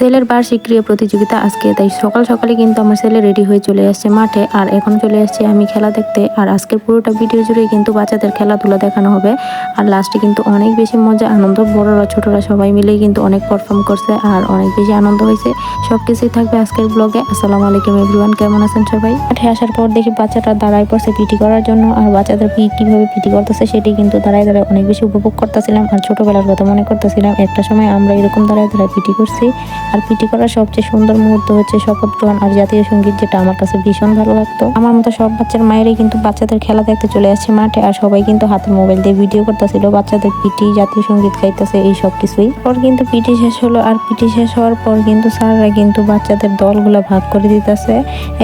ছেলের বার্ষিক ক্রিয়া প্রতিযোগিতা আজকে, তাই সকাল সকালে কিন্তু আমার ছেলে রেডি হয়ে চলে আসছে মাঠে। আর এখন চলে আসছে আমি খেলা দেখতে। আর আজকের পুরোটা ভিডিও জুড়ে কিন্তু বাচ্চাদের খেলাধুলা দেখানো হবে। আর লাস্টে কিন্তু অনেক বেশি মজা, আনন্দ। বড়রা, ছোটরা সবাই মিলেই কিন্তু অনেক পারফর্ম করছে আর অনেক বেশি আনন্দ হয়েছে। সব কিছুই থাকবে আজকের ব্লগে আসসালামু আলাইকুম এভরিওয়ান কেমন আছেন সবাই? মাঠে আসার পর দেখি বাচ্চাটা দাঁড়ায় পড়ছে পিটি করার জন্য। আর বাচ্চাদের কি, কীভাবে পিটি করতেছে সেটি কিন্তু দাঁড়ায় দাঁড়ায় অনেক বেশি উপভোগ করতেছিলাম। আর ছোটবেলার কথা মনে করতেছিলাম। একটা সময় আমরা এরকম দাঁড়ায় দাঁড়ায় পিটি করছি। আর পিটি করার সবচেয়ে সুন্দর মুহূর্ত হচ্ছে শপথ গ্রহণ আর জাতীয় সংগীত, যেটা আমার কাছে ভীষণ ভালো লাগতো। আমার মতো সব বাচ্চার মায়েরাই কিন্তু বাচ্চাদের খেলা দেখতে চলে আসছে মাঠে আর সবাই কিন্তু হাতে মোবাইল দিয়ে ভিডিও করতেছিল, বাচ্চাদের পিটি, জাতীয় সংগীত গাইতেছে, এই সব কিছুই। পর কিন্তু পিটি শেষ হলো আর পিটি শেষ হওয়ার পর কিন্তু স্যাররা কিন্তু বাচ্চাদের দলগুলো ভাগ করে দিতেছে।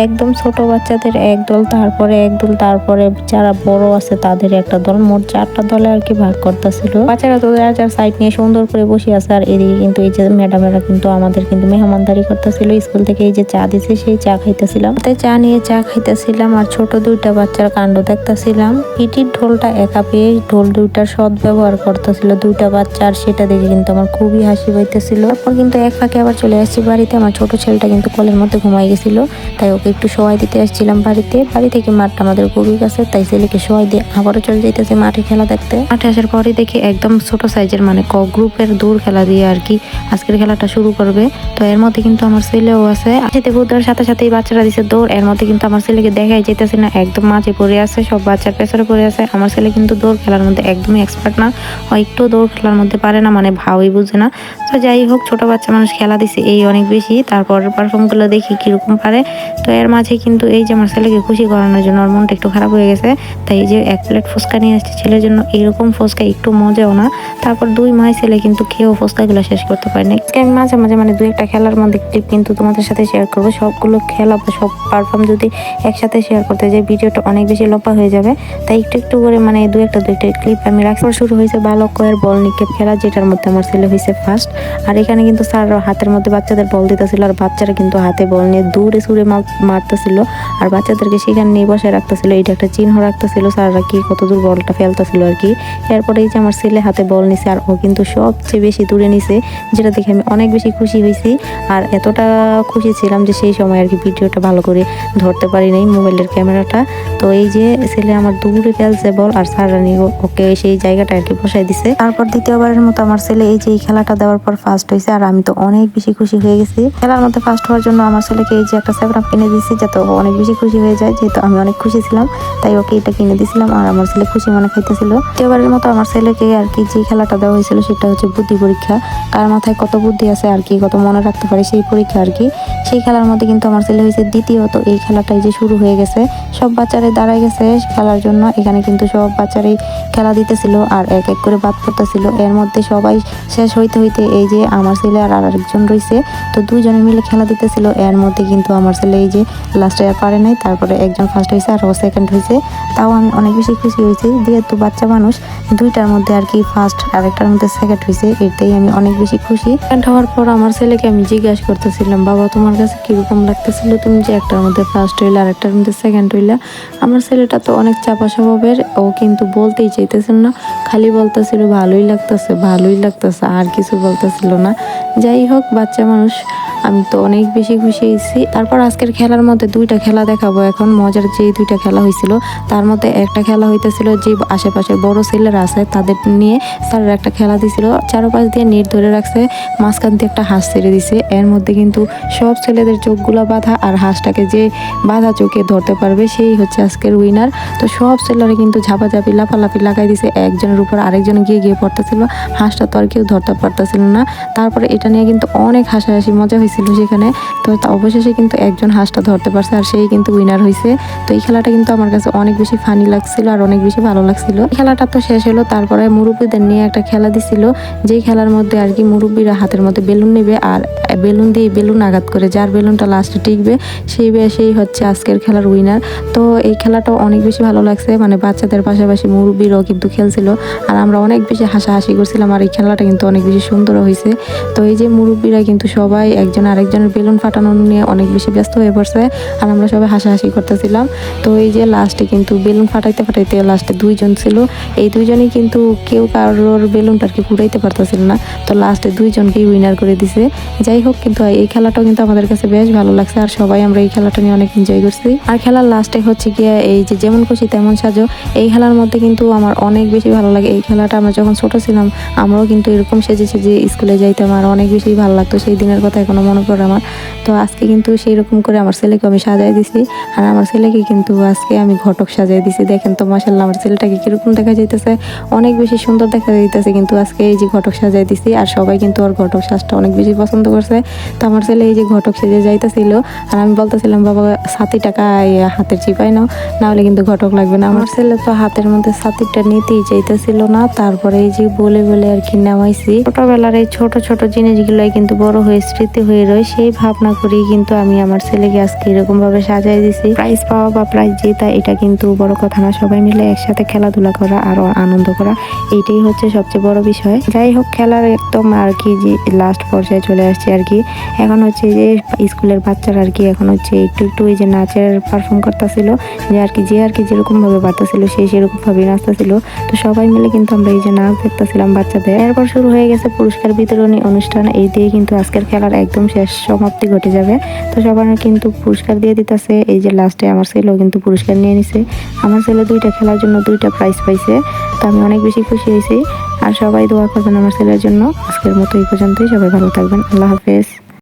একদম ছোট বাচ্চাদের এক দল, তারপরে এক দল, তারপরে যারা বড় আছে তাদের একটা দল, মোট চারটা দলে আর কি ভাগ করতেছিল। বাচ্চারা তো যার সাইড নিয়ে সুন্দর করে বসে আছে আর এদিকে কিন্তু এই যে ম্যাডামেরা কিন্তু আমাদের কিন্তু মেহমানদারি করতেছিল। স্কুল থেকে এই যে চা দিছে, সেই চা খাইতেছিলাম। তাই চা নিয়ে চা খাইতেছিলাম আর ছোট দুইটা বাচ্চার কাণ্ড দেখতেছিলাম। পিটির ঢোলটা একা পেয়ে ঢোল দুইটার সৎ ব্যবহার করতেছিল। দুইটা বাচ্চা আর সেটা দেখে কিন্তু আমার খুবই হাসি পাইতেছিল। তারপর কিন্তু এক ফাঁকে আবার চলে আসছি বাড়িতে। আমার ছোট ছেলেটা কিন্তু কলের মধ্যে ঘুমাই গেছিল। তাই ওকে একটু সহায় দিতে আসছিলাম বাড়িতে। বাড়ি থেকে মাঠটা আমাদের খুবই কাছে, তাই ছেলেকে সহায় দিয়ে আবারও চলে যাইতেছে মাঠে খেলা দেখতে। মাঠে আসার পরে দেখি একদম ছোট সাইজের মানে ক গ্রুপের দূর খেলা দিয়ে আর কি আজকের খেলাটা শুরু করবে। তো এর মধ্যে কিন্তু আমার ছেলেও আছে। যেতে বুদ্ধার সাথে সাথেই বাচ্চারা দিছে দৌড়। এর মধ্যে কিন্তু আমার ছেলেকে দেখাই যেতেছে না, একদম মাঝে পড়ে আছে, সব বাচ্চার পেছনে পড়ে আছে। আমার ছেলে কিন্তু দৌড় খেলার মধ্যে একদমই এক্সপার্ট না, ও একটু দৌড় খেলার মধ্যে পারে না মানে ভাওই বুঝে না। তো যাই হোক, ছোট বাচ্চা মানুষ খেলা দিছে এই অনেক বেশি, তারপর পারফর্মগুলো দেখি কীরকম পারে। তো এর মাঝে কিন্তু এই যে আমার ছেলেকে খুশি করানোর জন্য ওর মনটা একটু খারাপ হয়ে গেছে, তাই এই যে এক প্লেট ফুচকা নিয়ে আসছে ছেলের জন্য, এইরকম ফুচকা একটু মজাও না। তারপর দুই মাস ছেলে কিন্তু খেয়েও ফুচকাগুলো শেষ করতে পারেনি মাঝে মাঝে মানে দুই একটা খেলার মধ্যে ক্লিপ কিন্তু তোমাদের সাথে শেয়ার করব। সবগুলো খেলা বা সব পারফর্ম যদি একসাথে শেয়ার করতে যাই, ভিডিওটা অনেক বেশি লম্বা হয়ে যাবে। তাই একটু একটু করে মানে দু একটা দু একটা ক্লিপ আমি রাখছি। শুরু হয়েছে বালকের বল নিক্ষেপ খেলা, যেটার মধ্যে আমার ছেলে হয়েছে ফার্স্ট আর এখানে কিন্তু স্যার হাতের মধ্যে বাচ্চাদের বল দিতেছিল, আর বাচ্চারা কিন্তু হাতে বল নিয়ে দূরে সুরে মারতেছিল। আর বাচ্চাদেরকে সেখানে নিয়ে বসে রাখতেছিল, এটা একটা চিহ্ন রাখতেছিল স্যাররা কি কত দূর বলটা ফেলতেছিল আর কি। এরপরে এই যে আমার ছেলে হাতে বল নিছে, আর ও কিন্তু সবচেয়ে বেশি দূরে নিছে, যেটা দেখে আমি অনেক বেশি খুশি হয়েছি। আর এতটা খুশি ছিলাম যে সেই সময় আর কি ভিডিওটা ভালো করে ধরতে পারি নাই মোবাইলের ক্যামেরাটা। তো এই যে ছেলে আমার দূরে ফেলছে বল, আর স্যাররা নিয়ে ওকে সেই জায়গাটা আর কি বসাই দিছে। তারপর দ্বিতীয়বারের মতো আমার ছেলে এই যে এই খেলাটা দেওয়ার পর ফার্স্ট হয়েছে, আর আমি তো অনেক বেশি খুশি হয়ে গেছি। খেলার মধ্যে ফার্স্ট হওয়ার জন্য আমার ছেলেকে এই যে একটা সেভেন কিনে দিয়েছি, যাতে অনেক বেশি খুশি হয়ে যায়, যেহেতু আমি অনেক খুশি ছিলাম। তাই ওকে এটা কিনে দিয়েছিলাম আর আমার ছেলে খুশি মনে খাইতেছিল। দ্বিতীয়বারের মতো আমার ছেলেকে আর কি যে খেলাটা দেওয়া হয়েছিল সেটা হচ্ছে বুদ্ধি পরীক্ষা। কার মাথায় কত বুদ্ধি আছে আর কি, কত মনে রাখতে পারে সেই পরীক্ষা আর কি। সেই খেলার মধ্যে কিন্তু আমার ছেলে হয়েছে দ্বিতীয়ত, এই খেলাটাই যে শুরু হয়ে গেছে। সব বাচ্চারাই দাঁড়ায় গেছে খেলার জন্য, এখানে কিন্তু সব বাচ্চারাই খেলা দিতেছিল আর এক এক করে বাদ পড়তেছিল। এর মধ্যে সবাই শেষ হইতে হইতে এই যে আমার ছেলে আর আরেকজন রয়েছে তো দুইজনে মিলে খেলা দিতেছিল। এর মধ্যে কিন্তু আমার ছেলে এই যে লাস্টে আর পারে নাই, তারপরে একজন ফার্স্ট হয়েছে আর ও সেকেন্ড হয়েছে। তাও আমি অনেক বেশি খুশি হয়েছি। যেহেতু বাচ্চা মানুষ, দুইটার মধ্যে আর কি ফার্স্ট আর একটার মধ্যে সেকেন্ড হয়েছে, এটাই আমি অনেক বেশি খুশি। সেকেন্ড হওয়ার পর আমার ছেলেকে আমি জিজ্ঞাসা করতেছিলাম, বাবা, তোমার কাছে কীরকম লাগতেছিল? তুমি যে একটার মধ্যে ফার্স্ট হইলে আর একটার মধ্যে সেকেন্ড হইলে। আমার ছেলেটা তো অনেক চাপা স্বভাবের, ও কিন্তু বলতেই চাইতেছিল না, খালি বলতেছিল, ভালোই লাগতেছে ভালোই লাগতেছে, আর কিছু বলতেছিল না। যাই হোক, বাচ্চা মানুষ আমি তো অনেক বেশি খুশি হয়েছি। তারপর আজকের খেলার মধ্যে দুইটা খেলা দেখাবো এখন। মজার যে দুইটা খেলা হয়েছিল, তার মধ্যে একটা খেলা হইতেছিল যে আশেপাশের বড় ছেলেরা আছে, তাদের নিয়ে স্যারের একটা খেলা দিছিল। চারোপাশ দিয়ে নেট ধরে রাখছে, মাঝখান দিয়ে একটা হাঁস ছেড়ে দিছে। এর মধ্যে কিন্তু সব ছেলেদের চোখগুলো বাঁধা আর হাঁসটাকে যে বাঁধা চোখে ধরতে পারবে, সেই হচ্ছে আজকের উইনার তো সব ছেলেরা কিন্তু ঝাপাঝাপি, লাফালাফি লাগাই দিছে। একজনের উপর আরেকজন গিয়ে গিয়ে পড়তেছিল। হাঁসটা তো আর কেউ ধরতে পারতেছিল না। তারপরে এটা নিয়ে কিন্তু অনেক হাসাহাসি, মজা হয়েছিল সেখানে। তো অবশেষে কিন্তু একজন হাঁসটা ধরতে পারছে আর সেই কিন্তু উইনার হয়েছে। তো এই খেলাটা কিন্তু আমার কাছে অনেক বেশি ফানি লাগছিল আর অনেক বেশি ভালো লাগছিল। খেলাটা তো শেষ হলো, তারপরে মুরব্বীদের নিয়ে একটা খেলা দিছিল। যেই খেলার মধ্যে আর কি মুরব্বীরা হাতের মধ্যে বেলুন নেবে আর বেলুন দিয়ে বেলুন আঘাত করে, যার বেলুনটা লাস্টে টিকবে, সেই সেই হচ্ছে আজকের খেলার উইনার তো এই খেলাটা অনেক বেশি ভালো লাগছে মানে বাচ্চাদের পাশাপাশি মুরব্বীরাও কিন্তু খেলছিল। আর আমরা অনেক বেশি হাসাহাসি করছিলাম আর এই খেলাটা কিন্তু অনেক বেশি সুন্দর হয়েছে। তো এই যে মুরব্বীরা কিন্তু সবাই একজন একজন আরেকজনের বেলুন ফাটানো নিয়ে অনেক বেশি ব্যস্ত হয়ে পড়ছে আর আমরা সবাই হাসাহাসি করতেছিলাম। তো এই যে লাস্টে কিন্তু বেলুন ফাটাইতে ফাটাইতে লাস্টে দুইজন ছিল। এই দুইজনই কিন্তু কেউ কারোর বেলুনটা আর কি ফুটাইতে পারতেছিল না। তো লাস্টে দুইজনকেই উইনার করে দিছে। যাই হোক কিন্তু এই খেলাটাও কিন্তু আমাদের কাছে বেশ ভালো লাগছে আর সবাই আমরা এই খেলাটা নিয়ে অনেক এনজয় করছি। আর খেলার লাস্টে হচ্ছে গিয়ে এই যে যেমন খুশি তেমন সাজো। এই খেলার মধ্যে কিন্তু আমার অনেক বেশি ভালো লাগে। এই খেলাটা আমরা যখন ছোট ছিলাম, আমরাও কিন্তু এরকম সেজে সেজে স্কুলে যাইতাম আর অনেক বেশি ভালো লাগতো। সেই দিনের কথা এখনও মনে পড়ে আমার। তো আজকে কিন্তু সেই রকম করে আমার ছেলেকে আমি সাজাই দিছি। আর আমার ছেলেকে কিন্তু আজকে আমি ঘটক সাজাই দিছি। দেখেন তো মাসাল্লাহ আমার ছেলেটাকে কীরকম দেখা যাইতেছে। অনেক বেশি সুন্দর দেখা যাইতেছে কিন্তু আজকে এই যে ঘটক সাজাই দিছি। আর সবাই কিন্তু ওর ঘটক সাজটা অনেক বেশি পছন্দ করছে। তো আমার ছেলে এই যে ঘটক সেজে যাইতেছিল। আর আমি বলতেছিলাম, বাবা সাথী টাকা হাতের চিপাই নাও। না হলে কিন্তু ঘটক লাগবে না। আমার ছেলে তো হাতের মধ্যে সাথীটা নিতেই চাইতেছিল না। তারপরে এই যে বলে বলে আর কি নামাইছি। ছোটবেলার এই ছোট ছোট জিনিসগুলোই কিন্তু বড় হয়ে স্মৃতি হয়ে রয়, সেই ভাবনা করেই কিন্তু আমি আমার ছেলেকে আজকে এরকম ভাবে সাজাই দিছি। প্রাইজ পাওয়া বা প্রাইজ জেতা, এটা কিন্তু বড় কথা না। সবাই মিলে একসাথে খেলাধুলা করা আর আনন্দ করা, এইটাই হচ্ছে সবচেয়ে বড় বিষয়। যাই হোক, খেলার একদম আর কি যে লাস্ট পর্যায়ে চলে আসছে আর কি। এখন হচ্ছে যে স্কুলের বাচ্চারা আর কি এখন হচ্ছে একটু একটু ওই যে নাচের পারফর্ম করতেছিল, যে আর কি যে আর কি যেরকম ভাবে পারতেছিল সে সেরকম ভাবে নাচতেছিল। তো সবাই মিলে কিন্তু আমরা এই যে নাচ দেখতেছিলাম বাচ্চাদের। এরপর শুরু হয়ে গেছে পুরস্কার বিতরণী অনুষ্ঠান, এই দিয়ে কিন্তু আজকের খেলার একদম শেষ সমাপ্তি ঘটে যাবে। তো সবার কিন্তু পুরস্কার দিয়ে দিতেছে। এই যে লাস্টে আমার ছেলেও কিন্তু পুরস্কার নিয়ে নিছে। আমার ছেলে দুইটা খেলার জন্য দুইটা প্রাইজ পাইছে। তো আমি অনেক বেশি খুশি হয়েছি। আর সবাই দোয়া করবেন আমার ছেলের জন্য। আজকের মতো এই পর্যন্তই। সবাই ভালো থাকবেন। আল্লাহ হাফেজ।